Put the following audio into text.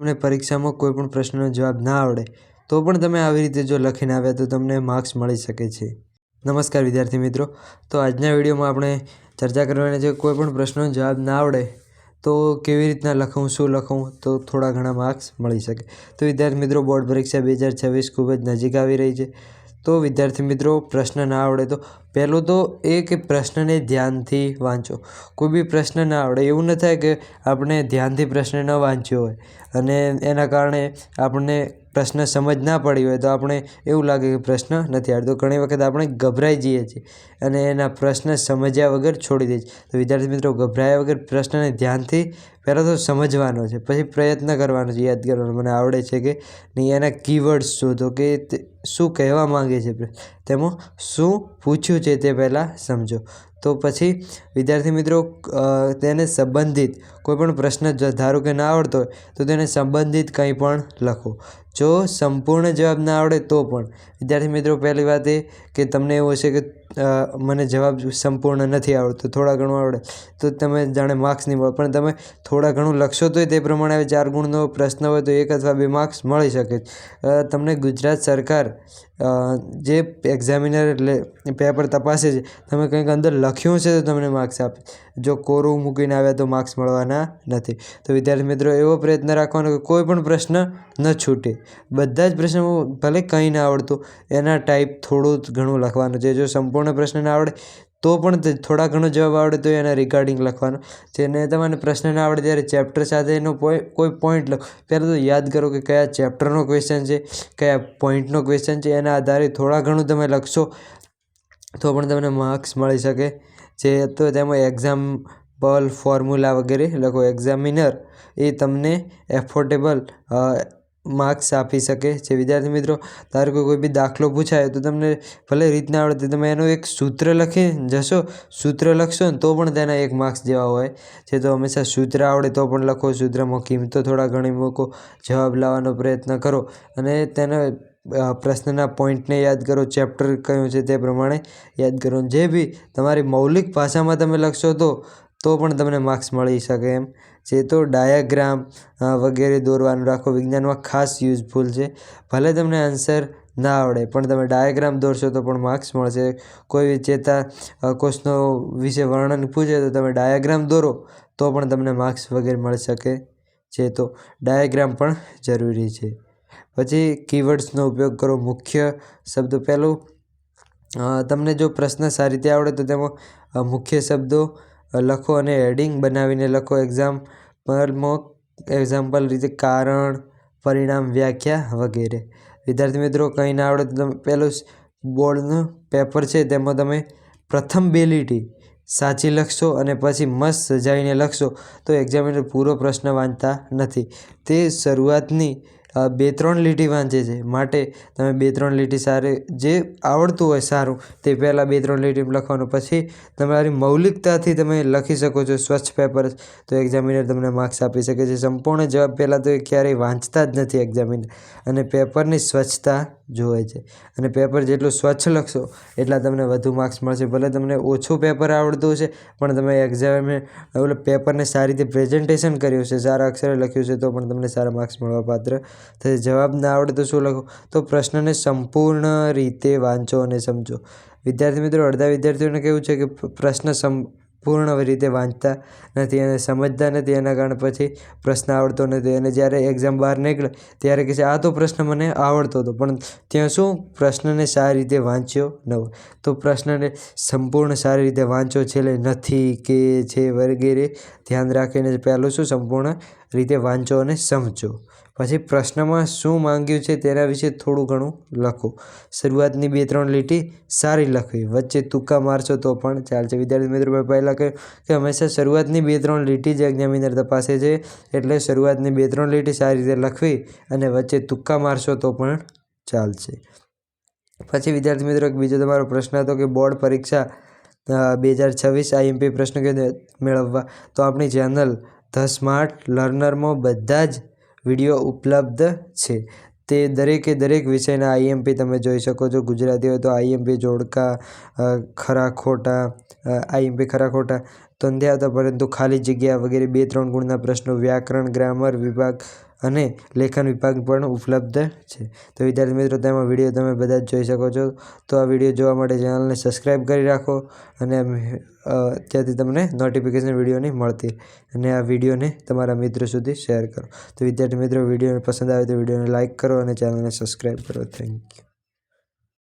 તમને પરીક્ષામાં કોઈ પણ પ્રશ્નનો જવાબ ના આવડે, તો પણ તમે આવી રીતે જો લખીને આવ્યા તો તમને માર્ક્સ મળી શકે છે. નમસ્કાર વિદ્યાર્થી મિત્રો. તો આજના વિડીયોમાં આપણે ચર્ચા કરવાની છે કોઈ પણ પ્રશ્નનો જવાબ ના આવડે, તો કેવી રીતના લખું શું લખું તો થોડા ઘણા માર્ક્સ મળી શકે. તો વિદ્યાર્થી મિત્રો, બોર્ડ પરીક્ષા બે હજાર છવ્વીસ ખૂબ જ નજીક આવી રહી છે. તો વિદ્યાર્થી મિત્રો, પ્રશ્ન ના આવડે તો પહેલું તો એ કે પ્રશ્નને ધ્યાનથી વાંચો. કોઈ બી પ્રશ્ન ના આવડે. એવું ન થાય કે આપણે ધ્યાનથી પ્રશ્ન ન વાંચ્યો હોય અને એના કારણે આપણને પ્રશ્ન સમજ ના પડી હોય તો આપણે એવું લાગે કે પ્રશ્ન નથી આવડતો. ઘણી વખત આપણે ગભરાઈ જઈએ છીએ અને એના પ્રશ્ન સમજ્યા વગર છોડી દઈએ છીએ. તો વિદ્યાર્થી મિત્રો, ગભરાયા વગર પ્રશ્નને ધ્યાનથી પહેલાં તો સમજવાનો છે, પછી પ્રયત્ન કરવાનો છે, યાદ કરવાનો. મને આવડે છે કે નહીં, એના કીવર્ડ્સ શોધો કે શું કહેવા માંગે છે તેમાં શું પૂછ્યું છે તે પહેલાં સમજો. તો પછી વિદ્યાર્થી મિત્રો તેને સંબંધિત કોઈ પણ પ્રશ્ન ધારો કે ના આવડતો હોય, તો તેને સંબંધિત કંઈ પણ લખો. જો સંપૂર્ણ જવાબ ના આવડે તો પણ. વિદ્યાર્થી મિત્રો, પહેલી વાત એ કે તમને એવું હશે કે મને જવાબ સંપૂર્ણ નથી આવડતો, થોડા ઘણું આવડે. તો તમે જાણે માર્ક્સ નહીં મળે પણ તમે થોડા ઘણું લખશો તોય તે પ્રમાણે હવે ચાર ગુણનો પ્રશ્ન હોય તો એક અથવા બે માર્ક્સ મળી શકે. તમને ગુજરાત સરકાર જે એક્ઝામિનર એટલે પેપર તપાસે છે, તમે કંઈક અંદર લખ્યું છે તો તમને માર્ક્સ આપે, જો કોરું મૂકીને આવ્યા તો માર્ક્સ મળવાના નથી. તો વિદ્યાર્થી મિત્રો, એવો પ્રયત્ન રાખવાનો કે કોઈ પણ પ્રશ્ન ન છૂટે. બધા જ પ્રશ્નો ભલે કંઈ ના આવડતું, એના ટાઈપ થોડું ઘણું લખવાનું. છે જો સંપૂર્ણ પ્રશ્ન ના આવડે, તો પણ થોડા ઘણો જવાબ આવડે તો એના રિગાર્ડિંગ લખવાનો. જેને તમને પ્રશ્ન ના આવડે ત્યારે ચેપ્ટર સાથે એનો કોઈ પોઈન્ટ લખો પહેલાં તો યાદ કરો કે કયા ચેપ્ટરનો ક્વેશ્ચન છે, કયા પોઈન્ટનો ક્વેશ્ચન છે, એના આધારે થોડા ઘણું તમે લખશો. તો પણ તમને માર્ક્સ મળી શકે. જે તો તેમાં એક્ઝામ્પલ ફોર્મ્યુલા વગેરે લખો એક્ઝામિનર એ તમને એફોર્ડેબલ માર્ક્સ આપી શકે. છે વિદ્યાર્થી મિત્રો ધારો કે કોઈ બી દાખલો પૂછાય તો તમને ભલે રીતના આવડે આવડે તમે એનું એક સૂત્ર લખી, જશો, સૂત્ર લખશો ને તો પણ તેના એક માર્ક્સ જેવા હોય. છે તો હંમેશા સૂત્ર આવડે તો પણ લખો, સૂત્રમાં કિંમતો થોડા ઘણી મૂકો, જવાબ લાવવાનો પ્રયત્ન કરો અને તેને પ્રશ્નના પોઈન્ટને યાદ કરો, ચેપ્ટર કયું છે તે પ્રમાણે યાદ કરો. જે બી તમારી મૌલિક ભાષામાં તમે લખશો તો તો પણ તમને માર્ક્સ મળી શકે એમ. જે તો ડાયાગ્રામ વગેરે દોરવાનું રાખો વિજ્ઞાનમાં ખાસ યુઝફુલ છે. ભલે તમને આન્સર ના આવડે, પણ તમે ડાયાગ્રામ દોરશો તો પણ માર્ક્સ મળશે. કોઈ ચેતા કોષનો વિશે વર્ણન પૂછે તો તમે ડાયાગ્રામ દોરો, તો પણ તમને માર્ક્સ વગેરે મળી શકે. છે તો ડાયાગ્રામ પણ જરૂરી છે. પછી કીવર્ડ્સનો ઉપયોગ કરો મુખ્ય શબ્દો પહેલું તમને જો પ્રશ્ન સારી રીતે આવડે તો તેમાં મુખ્ય શબ્દો લખો અને હેડિંગ બનાવીને લખો. એક્ઝામ્પલમાં એક્ઝામ્પલ રીતે કારણ, પરિણામ, વ્યાખ્યા વગેરે. વિદ્યાર્થી મિત્રો, કંઈ ના આવડે તો તમે પહેલું બોર્ડનું પેપર છે તેમાં તમે પ્રથમ બે લીટી સાચી લખશો અને પછી મસ્ત સજાવીને લખશો તો એક્ઝામિનર પૂરો પ્રશ્ન વાંચતા નથી. તે શરૂઆતની બે ત્રણ લીટી વાંચે છે. માટે તમે બે ત્રણ લીટી સારી જે આવડતું હોય સારું, તે પહેલાં બે ત્રણ લીટી લખવાનું. પછી તમારી મૌલિકતાથી તમે લખી શકો છો સ્વચ્છ પેપર. તો એક્ઝામિનર તમને માર્ક્સ આપી શકે છે. સંપૂર્ણ જવાબ પહેલાં તો એ ક્યારેય વાંચતા જ નથી એક્ઝામિનર. અને પેપરની સ્વચ્છતા જોવે છે. અને પેપર જેટલું સ્વચ્છ લખશો, એટલા તમને વધુ માર્ક્સ મળશે. ભલે તમને ઓછું પેપર આવડતું હશે, પણ તમે એક્ઝામે ઓલું પેપરને સારી રીતે પ્રેઝન્ટેશન કર્યું છે સારા અક્ષરે લખ્યું છે તો પણ તમને સારા માર્ક્સ મળવા પાત્ર થશે. જવાબ ના આવડે તો શું લખો? તો પ્રશ્નને સંપૂર્ણ રીતે વાંચો અને સમજો. વિદ્યાર્થી મિત્રો, અડધા વિદ્યાર્થીઓને કેવું છે કે પ્રશ્ન સમ પૂર્ણ રીતે વાંચતા નથી અને સમજતા નથી. એના કારણે પછી પ્રશ્ન આવડતો નથી અને જ્યારે એક્ઝામ બહાર નીકળે ત્યારે કહે છે, આ તો પ્રશ્ન મને આવડતો હતો, પણ ત્યાં શું? પ્રશ્નને સારી રીતે વાંચ્યો ન તો પ્રશ્નને સંપૂર્ણ સારી રીતે વાંચો છેલ્લે નથી કે છે વગેરે. ધ્યાન રાખીને પહેલું શું? સંપૂર્ણ રીતે વાંચો અને સમજો. પછી પ્રશ્નમાં શું માંગ્યું છે તેના વિશે થોડું ઘણું લખો. શરૂઆતની બે ત્રણ લીટી સારી લખવી. વચ્ચે તુક્કા મારશો તો પણ ચાલશે. વિદ્યાર્થી મિત્રો પહેલાં કહ્યું કે હંમેશા શરૂઆતની બે ત્રણ લીટી જ એક્ઝામિનર તપાસે છે, એટલે શરૂઆતની બે ત્રણ લીટી સારી રીતે લખવી અને વચ્ચે તુક્કા મારશો તો પણ ચાલશે. પછી વિદ્યાર્થી મિત્રો, એક બીજો તમારો પ્રશ્ન હતો કે બોર્ડ પરીક્ષા બે હજાર છવ્વીસ આઈએમપી પ્રશ્ન મેળવવા? તો આપણી ચેનલ ધ સ્માર્ટ લર્નરમાં બધા જ વીડિયો ઉપલબ્ધ છે. તે દરેકે દરેક વિષયના આઈએમપી તમે જોઈ શકો છો. ગુજરાતી હોય તો આઈએમપી, જોડકા ખરા ખોટા આઈએમપી, ખરા ખોટા તો હતા પરંતુ ખાલી જગ્યા વગેરે બે ત્રણ ગુણના પ્રશ્નો, વ્યાકરણ, ગ્રામર વિભાગ અને લેખન વિભાગ પણ ઉપલબ્ધ છે. તો વિદ્યાર્થી મિત્રો, તેમાં વીડિયો તમે બધા જ જોઈ શકો છો. તો આ વીડિયો જોવા માટે ચેનલને સબસ્ક્રાઈબ કરી રાખો અને ત્યાંથી તમને નોટિફિકેશન વિડીયોની મળતી. અને આ વિડીયોને તમારા મિત્રો સુધી શેર કરો. તો વિદ્યાર્થી મિત્રો, વિડીયોને પસંદ આવે તો વિડીયોને લાઇક કરો અને ચેનલને સબસ્ક્રાઈબ કરો. Thank you